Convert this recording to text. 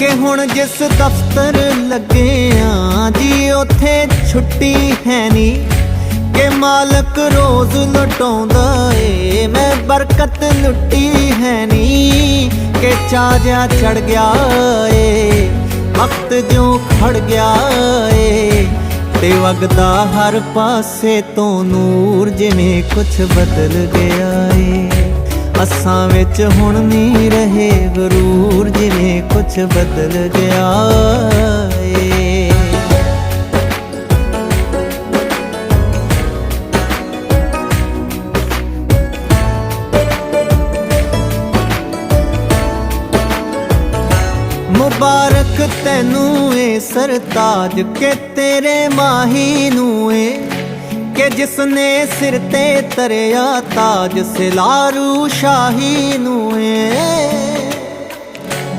ਕਿ ਹੁਣ ਜਿਸ ਦਫ਼ਤਰ ਲੱਗੇ ਆ ਜੀ, ਉੱਥੇ ਛੁੱਟੀ ਹੈ ਨੀ ਕਿ ਮਾਲਕ ਰੋਜ਼ ਲਟਾਉਂਦਾ ਏ, ਮੈਂ ਬਰਕਤ ਲੁੱਟੀ ਹੈ ਨੀ ਕਿ ਚਾਜਾ ਚੜ ਗਿਆ ਏ, ਵਕਤ ਜਿਉਂ ਖੜ ਗਿਆ ਏ। ਤੇ ਵਗਦਾ ਹਰ ਪਾਸੇ ਤੋਂ ਨੂਰ ਜਿਵੇਂ ਕੁਛ ਬਦਲ ਗਿਆ ਏ। ਅਸਾਂ ਵਿੱਚ ਹੁਣ ਨਹੀਂ ਰਹੇ ਗਰੂਰ ਜਿਵੇਂ ਕੁਛ ਬਦਲ ਗਿਆ ਏ ਮੁਬਾਰਕ ਤੈਨੂੰ ਏ ਸਰਤਾਜ ਕੇ ਤੇਰੇ ਮਾਹੀ ਨੂੰ ਏ, ਕਿ ਜਿਸ ਨੇ ਸਿਰ ਤੇ ਤਰਿਆ ਤਾਜ ਸਿਲਾਰੂ ਸ਼ਾਹੀ ਨੂੰ ਏ।